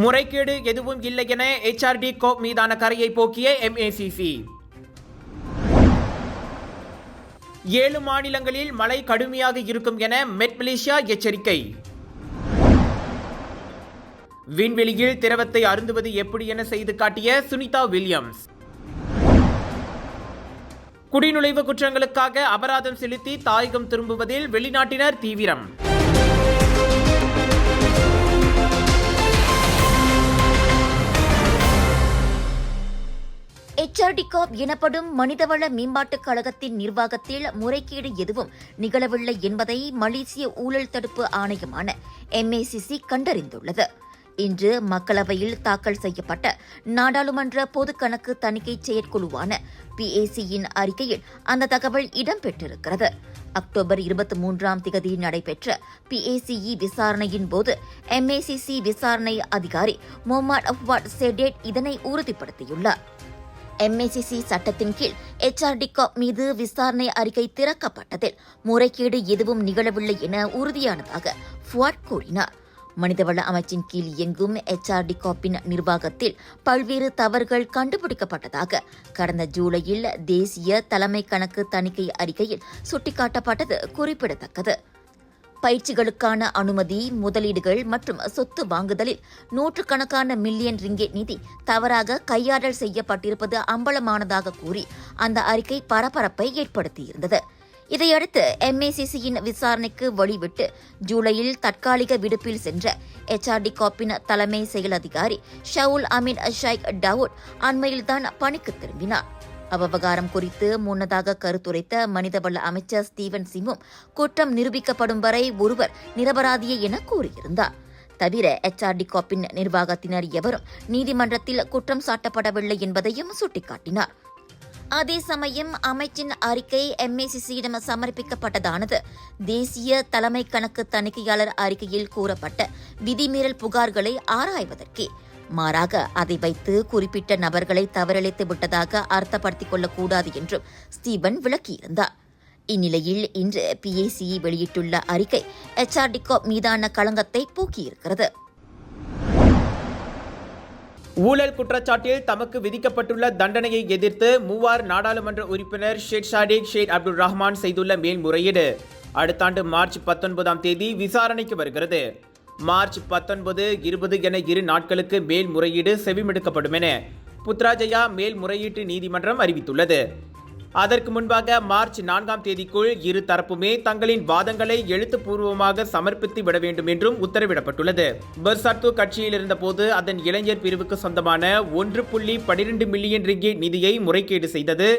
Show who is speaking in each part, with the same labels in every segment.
Speaker 1: முறைகேடு எதுவும் இல்லை என எச்ஆர்டி கோப் மீதான கரையை போக்கிய எம்ஏசிசி ஏழு மாநிலங்களில் மழை கடுமையாக இருக்கும் என மெட் மலேசியா எச்சரிக்கை. விண்வெளியில் திரவத்தை அருந்துவது எப்படி என செய்து காட்டிய சுனிதா வில்லியம்ஸ். குடிநுழைவு குற்றங்களுக்காக அபராதம் செலுத்தி தாயகம் திரும்புவதில் வெளிநாட்டினர் தீவிரம்.
Speaker 2: எச்ஆர்டிகாப் எனப்படும் மனிதவள மேம்பாட்டுக் கழகத்தின் நிர்வாகத்தில் முறைகேடு எதுவும் நிகழவில்லை என்பதை மலேசிய ஊழல் தடுப்பு ஆணையமான எம்ஏசிசி கண்டறிந்துள்ளது. இன்று மக்களவையில் தாக்கல் செய்யப்பட்ட நாடாளுமன்ற பொது கணக்கு தணிக்கை செயற்குழுவான பிஏசியின் அறிக்கையில் அந்த தகவல் இடம்பெற்றிருக்கிறது. அக்டோபர் இருபத்தி மூன்றாம் தேதி நடைபெற்ற பிஏசிஇ விசாரணையின் போது எம்ஏசிசி விசாரணை அதிகாரி முகமது அஃப்வாட் செடேட் இதனை உறுதிப்படுத்தியுள்ளார். எம்ஏசிசி சட்டத்தின் கீழ் எச்ஆர்டிகாப் மீது விசாரணை அறிக்கை திறக்கப்பட்டதில் முறைகேடு எதுவும் நிகழவில்லை என உறுதியானதாக ஃபுவாட் கூறினார். மனிதவள அமைச்சின் கீழ் இயங்கும் எச்ஆர்டிகாப்பின் நிர்வாகத்தில் பல்வேறு தவறுகள் கண்டுபிடிக்கப்பட்டதாக கடந்த ஜூலையில் தேசிய தலைமை கணக்கு தணிக்கை அறிக்கையில் சுட்டிக்காட்டப்பட்டது குறிப்பிடத்தக்கது. பயிற்சிகளுக்கான அனுமதி முதலீடுகள் மற்றும் சொத்து வாங்குதலில் நூற்றுக்கணக்கான மில்லியன் ரிங்கெட் நிதி தவறாக கையாடல் செய்யப்பட்டிருப்பது அம்பலமானதாக கூறி அந்த அறிக்கை பரபரப்பை ஏற்படுத்தியிருந்தது. இதையடுத்து எம்ஏசிசியின் விசாரணைக்கு வழிவிட்டு ஜூலையில் தற்காலிக விடுப்பில் சென்ற எச்ஆர்டி காப்பின் தலைமை செயல் அதிகாரி ஷவுல் அமீன் ஷைக் டவுட் அண்மையில்தான் பணிக்கு திரும்பினார். அவ்வகாரம் குறித்து முன்னதாக கருத்துரைத்த மனிதவள அமைச்சர் ஸ்டீவன் சிங்கும் குற்றம் நிரூபிக்கப்படும் வரை ஒருவர் நிரபராதியே என கூறியிருந்தார். தவிர எச்ஆர்டி காப்பின் நிர்வாகத்தினர் எவரும் நீதிமன்றத்தில் குற்றம் சாட்டப்படவில்லை என்பதையும் சுட்டிக்காட்டினார். அதே சமயம் அமைச்சின் அறிக்கை எம்ஏசிசியிடம் சமர்ப்பிக்கப்பட்டதானது. தேசிய தலைமை கணக்கு தணிக்கையாளர் அறிக்கையில் கூறப்பட்ட விதிமீறல் புகார்களை ஆராய்வதற்கே. மாறாக அதை வைத்து குறிப்பிட்ட நபர்களை தவறிழைத்து விட்டதாக அர்த்தப்படுத்திக் கொள்ளக்கூடாது என்றும் ஸ்டீபன் விளக்கியிருந்தார். இந்நிலையில் இன்று பிஏசிஇ வெளியிட்டுள்ள அறிக்கை எச்ஆர்டிகோ மீதான களங்கத்தை போக்கியிருக்கிறது.
Speaker 1: ஊழல் குற்றச்சாட்டில் தமக்கு விதிக்கப்பட்டுள்ள தண்டனையை எதிர்த்து மூவார் நாடாளுமன்ற உறுப்பினர் ஷேக் ஷாடிக் ஷேக் அப்துல் ரஹ்மான் செய்துள்ள மேல்முறையீடு. அடுத்த ஆண்டு மார்ச் பத்தொன்பதாம் தேதி விசாரணைக்கு வருகிறது. மார்ச் பத்தொன்பது இருபது என இரு நாட்களுக்கு மேல்முறையீடு செவிமெடுக்கப்படும் என புத்ராஜயா மேல்முறையீட்டு நீதிமன்றம் அறிவித்துள்ளது. அதற்கு முன்பாக மார்ச் நான்காம் தேதிக்குள் இரு தரப்புமே தங்களின் வாதங்களை எழுத்துப்பூர்வமாக சமர்ப்பித்து விட வேண்டும் என்றும் உத்தரவிடப்பட்டுள்ளது. பெர்சார்த்து கட்சியில் இருந்தபோது அதன் இளைஞர் பிரிவுக்கு சொந்தமான ஒன்று புள்ளி பனிரெண்டு மில்லியன் ரிங்கி நிதியை முறைகேடு செய்தது.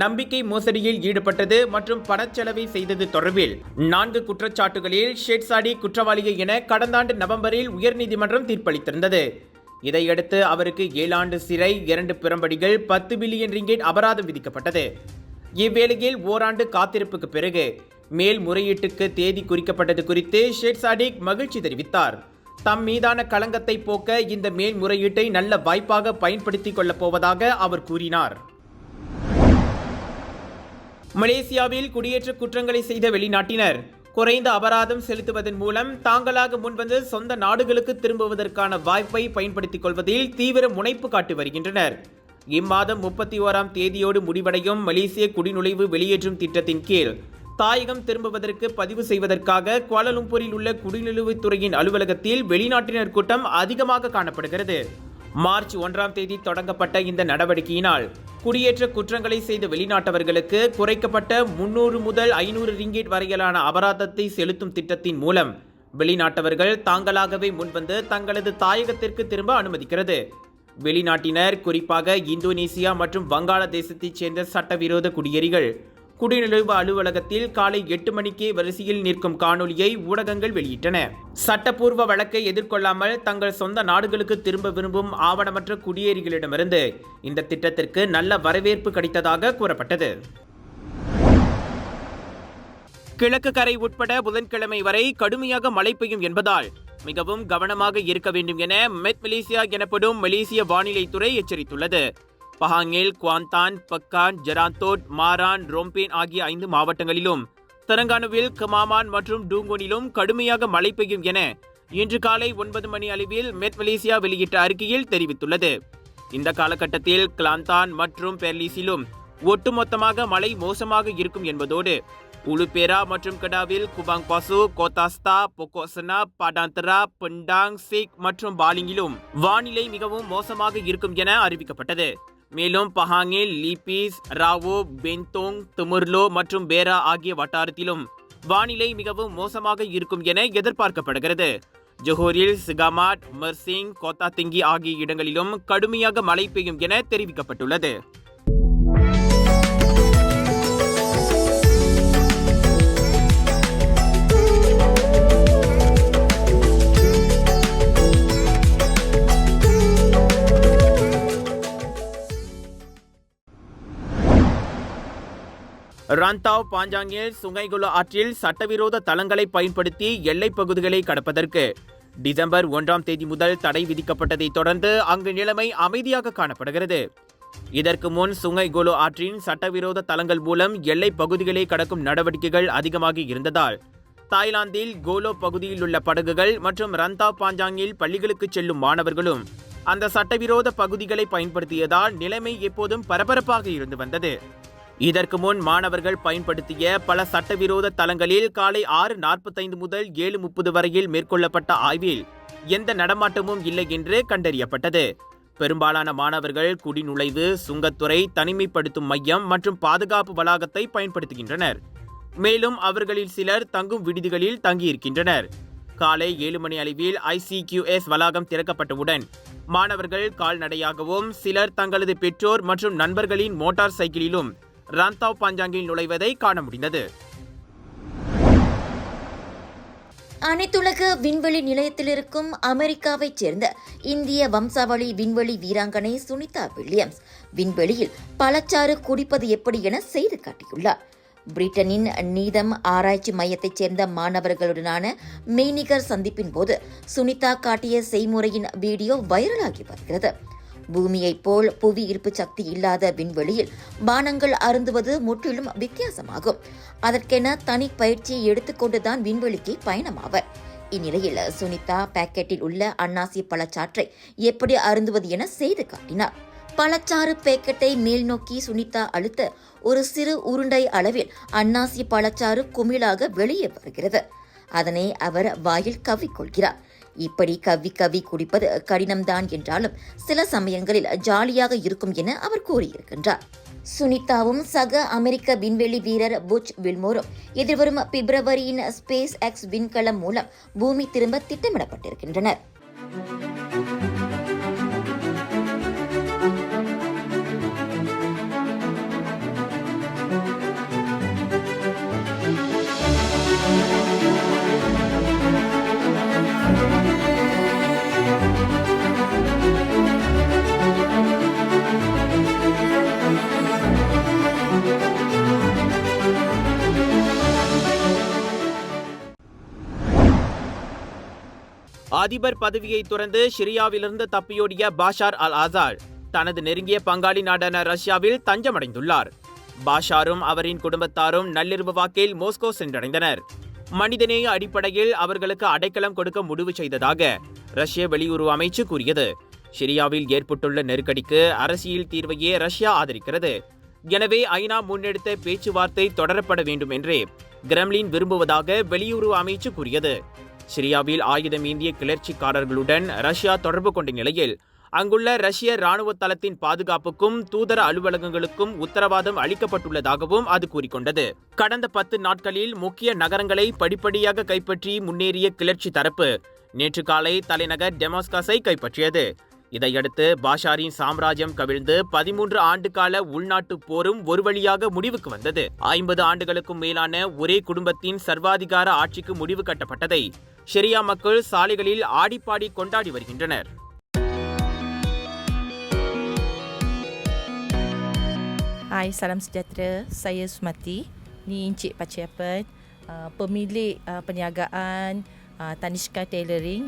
Speaker 1: நம்பிக்கை மோசடியில் ஈடுபட்டது மற்றும் பணச்செலவை செய்தது தொடர்பில் நான்கு குற்றச்சாட்டுகளில் ஷேட்சாடி குற்றவாளியை என கடந்த ஆண்டு நவம்பரில் உயர்நீதிமன்றம் தீர்ப்பளித்திருந்தது. இதையடுத்து அவருக்கு ஏழாண்டு சிறை இரண்டு பிறம்படிகள் பத்து பில்லியன் ரிங்கெட் அபராதம் விதிக்கப்பட்டது. இவ்வேளையில் ஓராண்டு காத்திருப்புக்கு பிறகு மேல்முறையீட்டுக்கு தேதி குறிக்கப்பட்டது குறித்து ஷேட்சாடிக் மகிழ்ச்சி தெரிவித்தார். தம் மீதான களங்கத்தை போக்க இந்த மேல்முறையீட்டை நல்ல வாய்ப்பாக பயன்படுத்திக் கொள்ளப் போவதாக அவர் கூறினார். மலேசியாவில் குடியேற்ற குற்றங்களை செய்த வெளிநாட்டினர். குறைந்த அபராதம் செலுத்துவதன் மூலம் தாங்களாக முன்வந்து சொந்த நாடுகளுக்கு திரும்புவதற்கான வாய்ப்பை பயன்படுத்திக் கொள்வதில் தீவிர முனைப்பு காட்டி வருகின்றனர். இம்மாதம் முப்பத்தி ஓராம் தேதியோடு முடிவடையும் மலேசிய குடிநுழைவு வெளியேற்றும் திட்டத்தின் கீழ் தாயகம் திரும்புவதற்கு பதிவு செய்வதற்காக குவாலலும்பூரில் உள்ள குடிநுழைவுத்துறையின் அலுவலகத்தில் வெளிநாட்டினர் கூட்டம் அதிகமாக காணப்படுகிறது. மார்ச் ஒன்றாம் தேதி தொடங்கப்பட்ட இந்த நடவடிக்கையினால் குடியேற்ற குற்றங்களை செய்த வெளிநாட்டவர்களுக்கு குறைக்கப்பட்ட முன்னூறு முதல் ஐநூறு ரிங்கிட் வரையிலான அபராதத்தை செலுத்தும் திட்டத்தின் மூலம் வெளிநாட்டவர்கள் தாங்களாகவே முன்வந்து தங்களது தாயகத்திற்கு திரும்ப அனுமதிக்கிறது. வெளிநாட்டினர் குறிப்பாக இந்தோனேசியா மற்றும் வங்காளதேசத்தைச் சேர்ந்த சட்டவிரோத குடியேறிகள் குடிநுழைவு அலுவலகத்தில் காலை எட்டு மணிக்கே வரிசையில் நிற்கும் காணொலியை ஊடகங்கள் வெளியிட்டன. சட்டப்பூர்வ வழக்கை எதிர்கொள்ளாமல் தங்கள் சொந்த நாடுகளுக்கு திரும்ப விரும்பும் ஆவணமற்ற குடியேறிகளிடமிருந்து இந்த திட்டத்திற்கு நல்ல வரவேற்பு கிடைத்ததாக கூறப்பட்டது. கிழக்கு கரை உட்பட புதன்கிழமை வரை கடுமையாக மழை பெய்யும் என்பதால் மிகவும் கவனமாக இருக்க வேண்டும் என மெத் மலேசியா எனப்படும் மலேசிய வானிலைத்துறை எச்சரித்துள்ளது. பஹாங்கேல் குவாந்தான் பக்கான் ஜெராந்தோட் மாரான் ரோம்பேன் ஆகிய ஐந்து மாவட்டங்களிலும் தெலங்கானாவில் கமாமான் மற்றும் டூங்கோனிலும் கடுமையாக மழை பெய்யும் என இன்று காலை ஒன்பது மணி அளவில் மெட் மலேசியா வெளியிட்ட அறிக்கையில் தெரிவித்துள்ளது. இந்த காலகட்டத்தில் கிளாந்தான் மற்றும் பெர்லிஸிலும் ஒட்டுமொத்தமாக மழை மோசமாக இருக்கும் என்பதோடு உலுபேரா மற்றும் கடாவில் குபாங் பாசு கோத்தாஸ்தா பொக்கோசனா பாடாந்தரா பெண்டாங் சிக் மற்றும் பாலிங்கிலும் வானிலை மிகவும் மோசமாக இருக்கும் என அறிவிக்கப்பட்டது. மேலும் பஹாங்கில் லீபீஸ் ராவோ பென்தோங் துமுர்லோ மற்றும் பேரா ஆகிய வட்டாரத்திலும் வானிலை மிகவும் மோசமாக இருக்கும் என எதிர்பார்க்கப்படுகிறது. ஜொஹோரில் சிகாமாட் மர்சிங் கோத்தாத்திங்கி ஆகிய இடங்களிலும் கடுமையாக மழை பெய்யும் என தெரிவிக்கப்பட்டுள்ளது. ரந்தாவ் பாஞ்சாங்கில் சுங்கைகுலா ஆற்றில் சட்டவிரோத தளங்களை பயன்படுத்தி எல்லைப் பகுதிகளை கடப்பதற்கு. டிசம்பர் ஒன்றாம் தேதி முதல் தடை விதிக்கப்பட்டதை தொடர்ந்து அங்கு நிலைமை அமைதியாக காணப்படுகிறது. இதற்கு முன் சுங்கைகோலோ ஆற்றின் சட்டவிரோத தளங்கள் மூலம் எல்லைப் பகுதிகளை கடக்கும் நடவடிக்கைகள் அதிகமாக இருந்ததால் தாய்லாந்தில் கோலோ பகுதியில் உள்ள படகுகள் மற்றும் ரந்தா பாஞ்சாங்கில் பள்ளிகளுக்கு செல்லும் மாணவர்களும் அந்த சட்டவிரோத பகுதிகளை பயன்படுத்தியதால் நிலைமை எப்போதும் பரபரப்பாக இருந்து வந்தது. இதற்கு முன் மாணவர்கள் பயன்படுத்திய பல சட்டவிரோத தளங்களில் காலை ஆறு நாற்பத்தைந்து முதல் ஏழு முப்பது வரையில் மேற்கொள்ளப்பட்ட ஆய்வில் எந்த நடமாட்டமும் இல்லை என்று கண்டறியப்பட்டது. பெரும்பாலான மாணவர்கள் குடிநுழைவு சுங்கத்துறை தனிமைப்படுத்தும் மையம் மற்றும் பாதுகாப்பு வளாகத்தை பயன்படுத்துகின்றனர். மேலும் அவர்களில் சிலர் தங்கும் விடுதிகளில் தங்கியிருக்கின்றனர். காலை ஏழு மணி அளவில் ஐசிகியூஎஸ் வளாகம் திறக்கப்பட்டவுடன் மாணவர்கள் கால்நடையாகவும் சிலர் தங்களது பெற்றோர் மற்றும் நண்பர்களின் மோட்டார் சைக்கிளிலும் ராந்தாவ் பாஞ்சாங்கில் நுழைவதை காண முடிந்தது.
Speaker 2: அனைத்துலக விண்வெளி நிலையத்தில் இருக்கும் அமெரிக்காவைச் சேர்ந்த இந்திய வம்சாவளி விண்வெளி வீராங்கனை சுனிதா வில்லியம்ஸ் விண்வெளியில் பழச்சாறு குடிப்பது எப்படி என செய்து காட்டியுள்ளார். பிரிட்டனின் நீதம் ஆராய்ச்சி மையத்தைச் சேர்ந்த மாணவர்களுடனான மெய்நிகர் சந்திப்பின் போது சுனிதா காட்டிய செய்முறையின் வீடியோ வைரலாகி வருகிறது. பூமியைப் போல் புவி ஈர்ப்பு சக்தி இல்லாத விண்வெளியில் பானங்கள் அருந்துவது முற்றிலும் வித்தியாசமாகும். அதற்கென தனி பயிற்சியை எடுத்துக்கொண்டுதான் விண்வெளிக்கு பயணமாவர் இந்நிலையில் சுனிதா பேக்கெட்டில் உள்ள அன்னாசி பழச்சாற்றை எப்படி அருந்துவது என செய்து காட்டினார். பழச்சாறு பேக்கெட்டை மேல் நோக்கி சுனிதா அழுத்த ஒரு சிறு உருண்டை அளவில் அன்னாசி பழச்சாறு குமிழாக வெளியே வருகிறது. அதனை அவர் வாயில் கவ்விக்கொள்கிறார். இப்படி கவ்வி கவ்வி குடிப்பது கடினம்தான் என்றாலும் சில சமயங்களில் ஜாலியாக இருக்கும் என அவர் கூறியிருக்கின்றார். சுனிதாவும் சக அமெரிக்க விண்வெளி வீரர் புச் வில்மோரும் எதிர்வரும் பிப்ரவரியின் ஸ்பேஸ் எக்ஸ் விண்கலம் மூலம் பூமி திரும்ப திட்டமிடப்பட்டிருக்கின்றனர்.
Speaker 1: அதிபர் பதவியை துறந்து சிரியாவிலிருந்து தப்பியோடிய பாஷார் அல் ஆசார் தனது நெருங்கிய பங்காளி நாடான ரஷ்யாவில் தஞ்சமடைந்துள்ளார். பாஷாரும் அவரின் குடும்பத்தாரும் நள்ளிரவு வாக்கில் மோஸ்கோ சென்றடைந்தனர். மனிதநேய அடிப்படையில் அவர்களுக்கு அடைக்கலம் கொடுக்க முடிவு செய்ததாக ரஷ்ய வெளியுறவு அமைச்சு கூறியது. சிரியாவில் ஏற்பட்டுள்ள நெருக்கடிக்கு அரசியல் தீர்வையே ரஷ்யா ஆதரிக்கிறது. எனவே ஐநா முன்னெடுத்த பேச்சுவார்த்தை தொடரப்பட வேண்டும் என்றே கிரெம்லின் விரும்புவதாக வெளியுறவு அமைச்சு கூறியது. சிரியாவில் ஆயுதம் ஏந்திய கிளர்ச்சிக்காரர்களுடன் ரஷ்யா தொடர்பு கொண்ட நிலையில் அங்குள்ள ரஷ்ய ராணுவ தளத்தின் பாதுகாப்புக்கும் தூதர அலுவலகங்களுக்கும் உத்தரவாதம் அளிக்கப்பட்டுள்ளதாகவும் அது கூறிக்கொண்டது. கடந்த பத்து நாட்களில் முக்கிய நகரங்களை படிப்படியாக கைப்பற்றி முன்னேறிய கிளர்ச்சி தரப்பு நேற்று காலை தலைநகர் டெமாஸ்கஸை கைப்பற்றியது. இதையடுத்து பாஷாரின் சாம்ராஜ்யம் கவிழ்ந்து பதிமூன்று ஆண்டு கால உள்நாட்டு போரும் ஒரு வழியாக முடிவுக்கு வந்தது. ஐம்பது ஆண்டுகளுக்கும் மேலான ஒரே குடும்பத்தின் சர்வாதிகார ஆட்சிக்கு முடிவு கட்டப்பட்டதை ஷெரியா மக்கள் சாலைகளில் ஆடிப்பாடி கொண்டாடி வருகின்றனர்
Speaker 3: Hai, salam sejahtera. Saya Sumati. Ni Encik Paciapan, uh, pemilik uh, perniagaan uh, Tanishka Tailoring.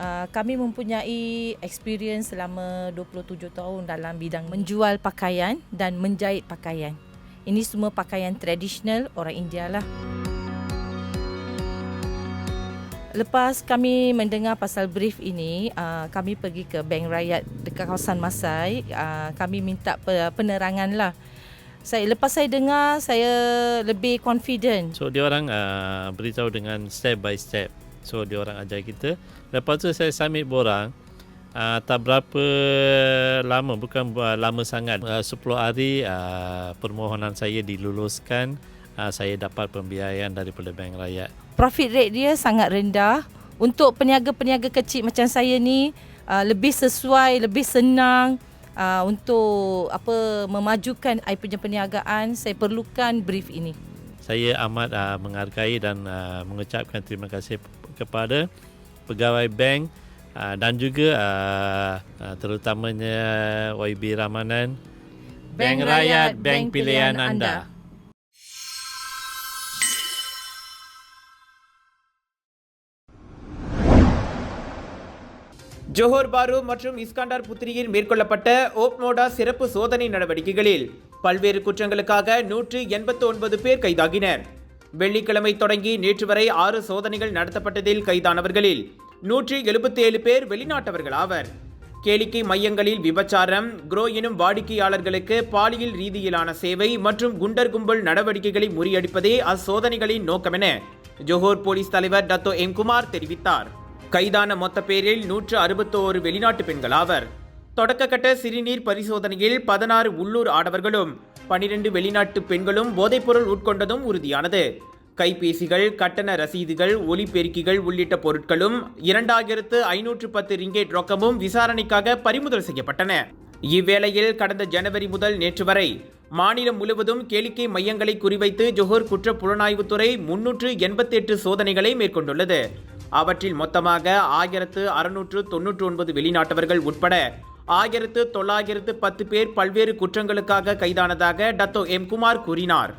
Speaker 3: Uh, kami mempunyai experience selama 27 tahun dalam bidang menjual pakaian dan menjahit pakaian. Ini semua pakaian tradisional orang India lah. Lepas kami mendengar pasal brief ini, uh, kami pergi ke Bank Rakyat dekat kawasan Masai. Uh, kami minta pe- penerangan lah. Saya lepas saya dengar, saya lebih confident.
Speaker 4: So dia orang uh, beritahu dengan step by step. So dia orang ajar kita. Lepas tu saya submit borang. Uh, tak berapa lama, bukan uh, lama sangat. Uh, 10 hari uh, permohonan saya diluluskan. Uh, saya dapat pembiayaan daripada Bank Rakyat.
Speaker 3: Profit rate dia sangat rendah. Untuk peniaga-peniaga kecil macam saya ni, uh, lebih sesuai, lebih senang uh, untuk apa memajukan I punya perniagaan. Saya perlukan brief ini.
Speaker 4: Saya amat uh, menghargai dan uh, mengucapkan terima kasih kepada pegawai bank uh, dan juga uh, uh, terutamanya YB Ramanan. Bank Rakyat, bank pilihan anda.
Speaker 1: Johor பாரு மற்றும் இஸ்காண்டார் புத்திரியில் மேற்கொள்ளப்பட்ட ஓப்மோடா சிறப்பு சோதனை நடவடிக்கைகளில் பல்வேறு குற்றங்களுக்காக நூற்று எண்பத்து ஒன்பது பேர் கைதாகினர். வெள்ளிக்கிழமை தொடங்கி நேற்று வரை ஆறு சோதனைகள் நடத்தப்பட்டதில் கைதானவர்களில் நூற்றி எழுபத்தி ஏழு பேர் வெளிநாட்டவர்கள் ஆவர் கேளிக்கை மையங்களில் விபச்சாரம் குரோ எனும் வாடிக்கையாளர்களுக்கு பாலியல் ரீதியிலான சேவை மற்றும் குண்டர் கும்பல் நடவடிக்கைகளை முறியடிப்பதே அச்சோதனைகளின் நோக்கமென ஜோஹர் போலீஸ் தலைவர் டத்தோ எம் குமார் தெரிவித்தார். கைதான மொத்த பேரில் நூற்று அறுபத்தோரு வெளிநாட்டு பெண்கள் ஆவர். தொடக்கக்கட்ட சிறுநீர் பரிசோதனையில் பதினாறு உள்ளூர் ஆடவர்களும் பனிரெண்டு வெளிநாட்டு பெண்களும் போதைப்பொருள் உட்கொண்டதும் உறுதியானது. கைபேசிகள் கட்டண ரசீதுகள் ஒலிபெருக்கிகள் உள்ளிட்ட பொருட்களும் இரண்டாயிரத்து ஐநூற்று பத்து ரிங்கேட் ரொக்கமும் விசாரணைக்காக பறிமுதல் செய்யப்பட்டன. இவ்வேளையில் கடந்த ஜனவரி முதல் நேற்று வரை மாநிலம் முழுவதும் கேளிக்கை மையங்களை குறிவைத்து ஜொஹர் குற்ற புலனாய்வுத்துறை முன்னூற்று எண்பத்தி எட்டு சோதனைகளை மேற்கொண்டுள்ளது. அவற்றில் மொத்தமாக ஆயிரத்து அறுநூற்று தொன்னூற்று ஒன்பது வெளிநாட்டவர்கள் உட்பட ஆயிரத்து தொள்ளாயிரத்து பத்து பேர் பல்வேறு குற்றங்களுக்காக கைதானதாக டத்தோ எம் குமார் கூறினார்.